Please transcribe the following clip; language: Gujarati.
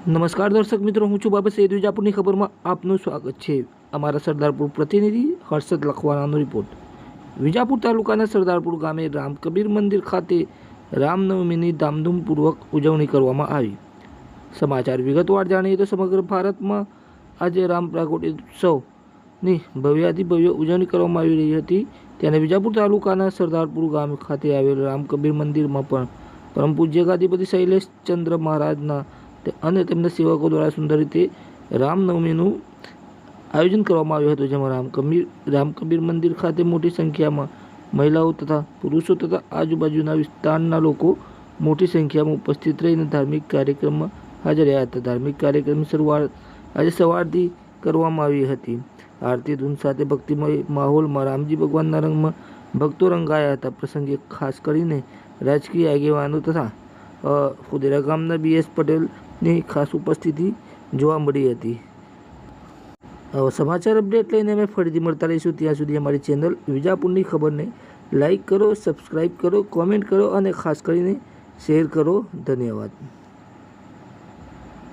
નમસ્કાર દર્શક મિત્રો, હું છું બાબા સૈદ વિજાપુરની ખબરમાં આપનું સ્વાગત છે. અમારા સરદારપુર પ્રતિનિધિ હર્ષદ લખવાનાનો રિપોર્ટ વિજાપુર તાલુકાના સરદારપુર ગામે રામ કબીર મંદિર ખાતે રામનવમીની ધામધૂમપૂર્વક ઉજવણી કરવામાં આવી. સમાચાર વિગતવાર જાણીએ તો સમગ્ર ભારતમાં આજે રામ પ્રાગોટી ઉત્સવની ભવ્યાતિ ભવ્ય ઉજવણી કરવામાં આવી રહી હતી. ત્યારે વિજાપુર તાલુકાના સરદારપુર ગામ ખાતે આવેલ રામ કબીર મંદિરમાં પણ પરમ પૂજ્ય ગાદીપતિ શૈલેષ ચંદ્ર મહારાજના અને તેમના સેવકો દ્વારા સુંદર રીતે રામનવમીનું આયોજન કરવામાં આવ્યું હતું, જેમાં રામ કબીર રામ કબીર મંદિર ખાતે મોટી સંખ્યામાં મહિલાઓ તથા પુરુષો તથા આજુબાજુના વિસ્તારના લોકો મોટી સંખ્યામાં ઉપસ્થિત રહીને ધાર્મિક કાર્યક્રમમાં હાજર રહ્યા હતા. ધાર્મિક કાર્યક્રમની શરૂઆત આજે સવારથી કરવામાં આવી હતી. આરતી ધૂન સાથે ભક્તિમય માહોલમાં રામજી ભગવાનના રંગમાં ભક્તો રંગાયા હતા. પ્રસંગે ખાસ કરીને રાજકીય આગેવાનો તથા અ, ફુદેરા ગામના બીએસ પટેલની ખાસ ઉપસ્થિતિ જોવા મળી હતી. સમાચાર અપડેટ લઈને અમે ફરીથી મળતા રહીશું. ત્યાં સુધી અમારી ચેનલ વિજાપુરની ખબરને લાઈક કરો સબસ્ક્રાઈબ કરો કોમેન્ટ કરો અને ખાસ કરીને શેર કરો. ધન્યવાદ.